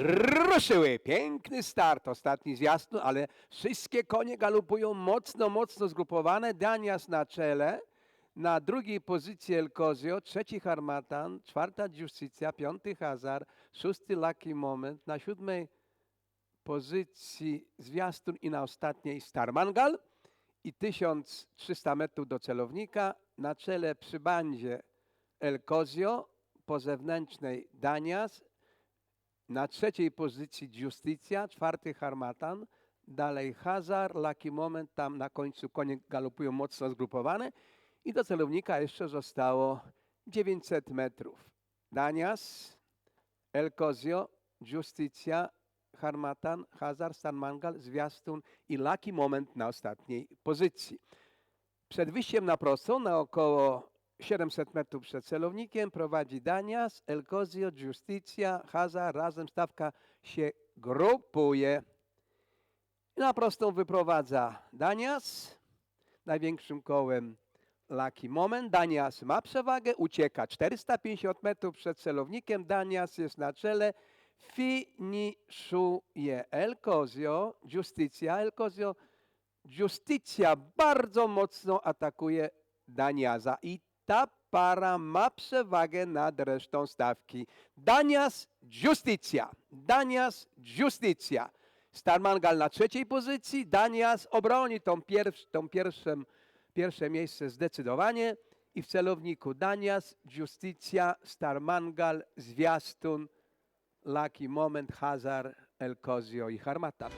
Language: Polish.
Ruszyły. Piękny start. Ostatni zwiastun, ale wszystkie konie galopują mocno, mocno zgrupowane. Danias na czele. Na drugiej pozycji El Kozio, trzeci Harmatan, czwarta Justicja, piąty Hazar, szósty Lucky Moment. Na siódmej pozycji zwiastun i na ostatniej Starmangal i 1300 metrów do celownika. Na czele przy bandzie El Kozio, po zewnętrznej Danias, na trzeciej pozycji Justicja, czwarty Harmatan, dalej Hazar, Lucky Moment, tam na końcu konie galopują mocno zgrupowane i do celownika jeszcze zostało 900 metrów. Danias, El Kozio, Justicja, Harmatan, Hazar, Stan Mangal, Zwiastun i Lucky Moment na ostatniej pozycji. Przed wyjściem na prostą, na około 700 metrów przed celownikiem, prowadzi Danias, El Kozio, Justicja, Hazar, razem stawka się grupuje. Na prostą wyprowadza Danias, największym kołem Lucky Moment. Danias ma przewagę, ucieka 450 metrów przed celownikiem. Danias jest na czele, finiszuje El Kozio, Justicja. El Kozio, Justicja bardzo mocno atakuje Daniaza i ta para ma przewagę nad resztą stawki. Danias, Justicja. Danias, Justicja. Starmangal na trzeciej pozycji. Danias obroni tą, pierw, tą pierwsze miejsce zdecydowanie. I w celowniku Danias, Justicja, Starmangal, Zwiastun, Lucky Moment, Hazar, El Kozio i Harmatan.